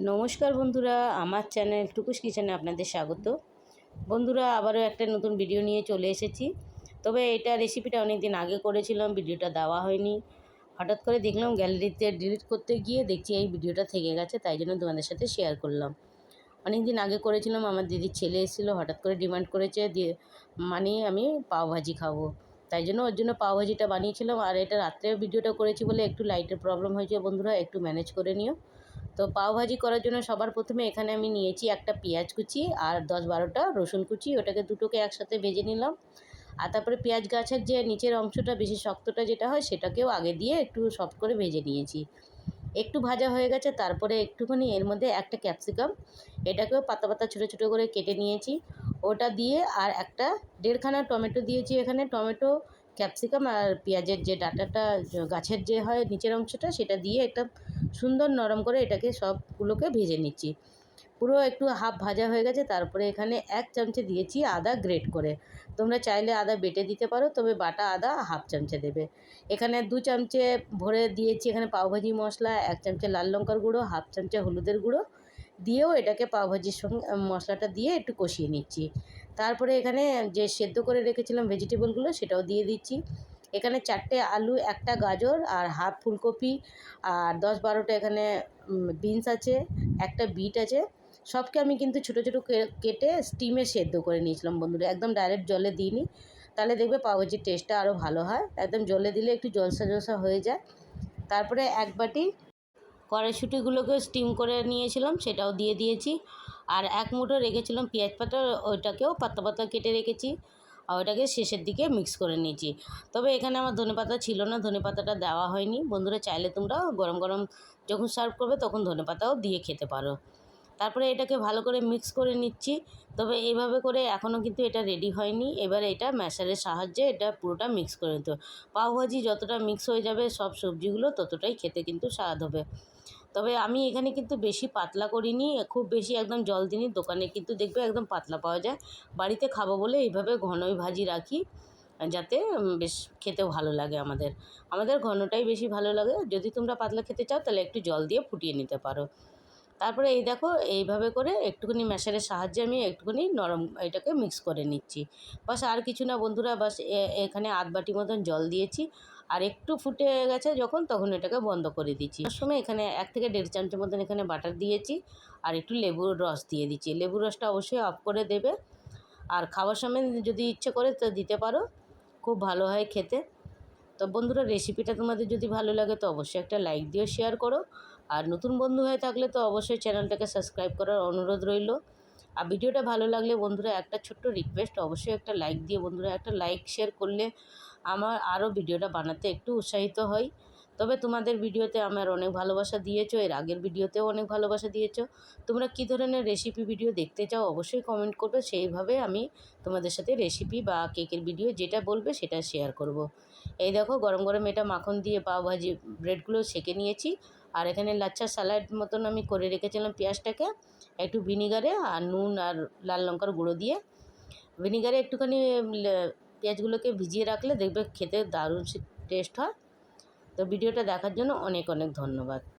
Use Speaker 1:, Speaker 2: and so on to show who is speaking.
Speaker 1: নমস্কার বন্ধুরা, আমার চ্যানেল টুকুস কিচেনে আপনাদের স্বাগত। বন্ধুরা, আবারও একটা নতুন ভিডিও নিয়ে চলে এসেছি। তবে এটা রেসিপিটা অনেক দিন আগে করেছিলাম, ভিডিওটা দেওয়া হয়নি। হঠাৎ করে দেখলাম গ্যালারিতে ডিলিট করতে গিয়ে দেখছি এই ভিডিওটা থেকে গেছে, তাই জন্য তোমাদের সাথে শেয়ার করলাম। অনেক দিন আগে করেছিলাম, আমার দিদির ছেলে এসেছিল, হঠাৎ করে ডিমান্ড করেছে দিয়ে মানে আমি পাওভাজি খাব। তাই জন্য ওর জন্য পাওভাজিটা বানিয়েছিলাম, আর এটা রাত্রে ভিডিওটা করেছি বলে একটু লাইটের প্রবলেম হয়েছে বন্ধুরা, একটু ম্যানেজ করে নিও। তো পাওভাজি করার জন্য সবার প্রথমে এখানে আমি নিয়েছি একটা পেঁয়াজ কুচি আর দশ বারোটা রসুন কুচি। ওটাকে দুটোকে একসাথে ভেজে নিলাম। আর তারপরে পেঁয়াজ গাছের যে নিচের অংশটা বেশি শক্তটা যেটা হয় সেটাকেও আগে দিয়ে একটু সফট করে ভেজে নিয়েছি। একটু ভাজা হয়ে গেছে, তারপরে একটুখানি এর মধ্যে একটা ক্যাপসিকাম। এটাকেও পাতা পাতা ছোটো ছোটো করে কেটে নিয়েছি। ওটা দিয়ে আর একটা দেড়খানা টমেটো দিয়েছি এখানে। টমেটো, ক্যাপসিকাম আর পেঁয়াজের যে ডাটাটা গাছের যে হয় নিচের অংশটা সেটা দিয়ে একটা সুন্দর নরম করে এটাকে সবগুলোকে ভেজে নিচ্ছি। পুরো একটু হাফ ভাজা হয়ে গেছে, তারপরে এখানে এক চামচে দিয়েছি আদা গ্রেট করে। তোমরা চাইলে আদা বেটে দিতে পারো, তবে বাটা আদা হাফ চামচে দেবে। এখানে দু চামচে ভরে দিয়েছি এখানে পাওভাজি মশলা, এক চামচে লাল লঙ্কার গুঁড়ো, হাফ চামচে হলুদের গুঁড়ো। দিয়েও এটাকে পাওভাজির সঙ্গে মশলাটা দিয়ে একটু কষিয়ে নিচ্ছি। তারপরে এখানে যে সেদ্ধ করে রেখেছিলাম ভেজিটেবলগুলো, সেটাও দিয়ে দিচ্ছি। এখানে চারটে আলু, একটা গাজর আর হাফ ফুলকপি আর দশ বারোটা এখানে বিনস আছে, একটা বিট আছে। সবকে আমি কিন্তু ছোটো ছোটো কেটে স্টিমে সেদ্ধ করে নিয়েছিলাম বন্ধুরা। একদম ডাইরেক্ট জলে দিইনি। তাহলে দেখবে পাওভাজির টেস্টটা আরও ভালো হয়। একদম জলে দিলে একটু জলসা জলসা হয়ে যায়। তারপরে এক বাটি কড়াইশুঁটিগুলোকে স্টিম করে নিয়েছিলাম, সেটাও দিয়ে দিয়েছি। আর এক মুঠো রেখেছিলাম, পেঁয়াজ পাতা, ওইটাকেও পাতা পাতা কেটে রেখেছি। আর ওটাকে শেষের দিকে মিক্স করে নিয়েছি। তবে এখানে আমার ধনে পাতা ছিল না, ধনে পাতাটা দেওয়া হয়নি। বন্ধুরা চাইলে তোমরা গরম গরম যখন সার্ভ করবে তখন ধনে পাতাও দিয়ে খেতে পারো। তারপরে এটাকে ভালো করে মিক্স করে নিচ্ছি। তবে এইভাবে করে এখনও কিন্তু এটা রেডি হয়নি। এবার এটা ম্যাশারের সাহায্যে এটা পুরোটা মিক্স করে নিতে পাওভাজি যতটা মিক্স হয়ে যাবে সব সবজিগুলো ততটাই খেতে কিন্তু স্বাদ হবে। তবে আমি এখানে কিন্তু বেশি পাতলা করিনি। খুব বেশি একদম জল দিইনি। দোকানে কিন্তু দেখবে একদম পাতলা পাওয়া যায়। বাড়িতে খাব বলে এইভাবে ঘনই ভাজি রাখি, যাতে বেশ খেতেও ভালো লাগে আমাদের। আমাদের ঘনটাই বেশি ভালো লাগে। যদি তোমরা পাতলা খেতে চাও তাহলে একটু জল দিয়ে ফুটিয়ে নিতে পারো। তারপরে এই দেখো, এইভাবে করে একটুখানি ম্যাশারের সাহায্যে আমি একটুখানি নরম এটাকে মিক্স করে নিচ্ছি। বাস আর কিছু না বন্ধুরা, বাস এখানে আধ বাটি মতন জল দিয়েছি। আর একটু ফুটে গেছে যখন, তখন এটাকে বন্ধ করে দিচ্ছি। সময় এখানে এক থেকে দেড় চামচের মতন এখানে বাটার দিয়েছি। আর একটু লেবুর রস দিয়ে দিচ্ছি। লেবুর রসটা অবশ্যই অফ করে দেবে। আর খাওয়ার সময় যদি ইচ্ছে করে তো দিতে পারো। খুব ভালো হয় খেতে। তো বন্ধুরা রেসিপিটা তোমাদের যদি ভালো লাগে তো অবশ্যই একটা লাইক দিও শেয়ার করো। আর নতুন বন্ধু হয়ে থাকলে তো অবশ্যই চ্যানেলটাকে সাবস্ক্রাইব করার অনুরোধ রইল। আর ভিডিওটা ভালো লাগলে বন্ধুরা একটা ছোট্ট রিকোয়েস্ট অবশ্যই একটা লাইক দিয়ে বন্ধুরা। একটা লাইক শেয়ার করলে আমার আরও ভিডিওটা বানাতে একটু উৎসাহিত হই। তবে তোমাদের ভিডিওতে আমার অনেক ভালোবাসা দিয়েছ, এর আগের ভিডিওতেও অনেক ভালোবাসা দিয়েছ। তোমরা কী ধরনের রেসিপি ভিডিও দেখতে চাও অবশ্যই কমেন্ট করবে, সেইভাবে আমি তোমাদের সাথে রেসিপি বা কেকের ভিডিও যেটা বলবে সেটা শেয়ার করব। এই দেখো, গরম গরম এটা মাখন দিয়ে পাও ভাজি ব্রেডগুলো সেকে নিয়েছি। আর এখানে লাচ্ছা স্যালাড মতন আমি করে রেখেছিলাম পেঁয়াজটাকে, একটু ভিনিগারে আর নুন আর লাল লঙ্কার গুঁড়ো দিয়ে। ভিনিগারে একটুখানি পেঁয়াজগুলোকে ভিজিয়ে রাখলে দেখবে খেতে দারুণ টেস্ট হয়। তো ভিডিওটা দেখার জন্য অনেক অনেক ধন্যবাদ।